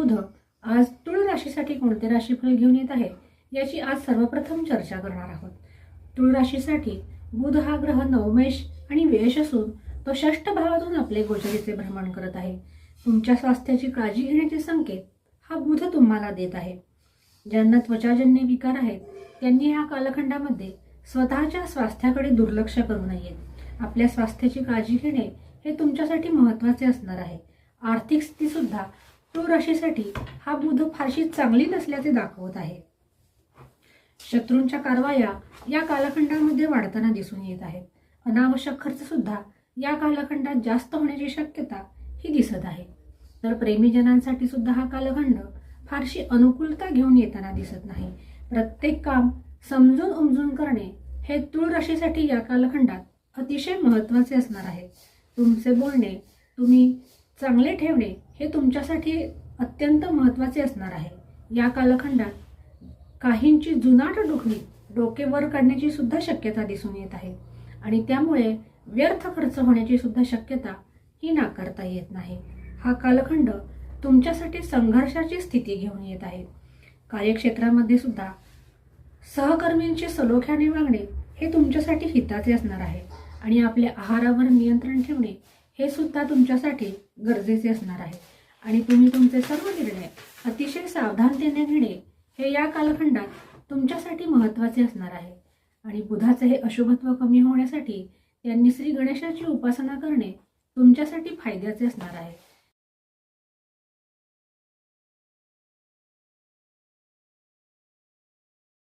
बुध आज तुळ राशीसाठी कोणते राशीफळ घेऊन येत आहे याची आज सर्वप्रथम चर्चा करणार आहोत. तुळ राशीसाठी बुध हा ग्रह नवमेश आणि वेश असून तो षष्ठ भावातून आपले गोचरीचे भ्रमण करत आहे. तुमच्या स्वास्थ्याची काळजी घेण्याचे संकेत हा बुध तुम्हाला देत आहे. ज्यांना त्वचाजन्य विकार आहेत त्यांनी या कालखंडामध्ये स्वतःच्या स्वास्थ्याकडे दुर्लक्ष करू नये आपल्या स्वास्थ्याची काळजी घेणे हे तुमच्यासाठी महत्त्वाचे असणार आहे. आर्थिक स्थिती सुद्धा राशीसाठी हा बुध फारशी चांगली नसल्याचे दाखवत आहे. शत्रूंच्या कारवाया या कालखंडामध्ये वाढताना दिसून येत आहेत. अनावश्यक खर्च सुद्धा या कालखंडात जास्त होण्याची शक्यता ही दिसत आहे. तर प्रेमीजनांसाठी सुद्धा हा कालखंड फारशी अनुकूलता घेऊन येताना दिसत नाही. प्रत्येक काम समजून उमजून करणे हे तुळ राशीसाठी या कालखंडात अतिशय महत्त्वाचे असणार आहे. तुमचे बोलणे तुम्ही चांगले ठेवणे हे तुमच्यासाठी अत्यंत महत्त्वाचे असणार आहे. या कालखंडात काहींची जुनाट डोकणी डोके वर काढण्याची सुद्धा शक्यता दिसून येत आहे आणि त्यामुळे व्यर्थ खर्च होण्याची सुद्धा शक्यता ही नाकारता येत नाही. हा कालखंड तुमच्यासाठी संघर्षाची स्थिती घेऊन येत आहे. कार्यक्षेत्रामध्ये सुद्धा सहकर्मींचे सलोख्याने वागणे हे तुमच्यासाठी हिताचे असणार आहे आणि आपल्या आहारावर नियंत्रण ठेवणे हे सुद्धा तुमच्यासाठी गरजेचे असणार आहे. आणि तुम्ही तुमचे सर्व निर्णय अतिशय सावधानतेने घेणे हे या कालखंडात तुमच्यासाठी महत्त्वाचे असणार आहे. आणि बुधाचे हे अशुभत्व कमी होण्यासाठी त्यांनी श्री गणेशाची उपासना करणे तुमच्यासाठी फायद्याचे असणार आहे.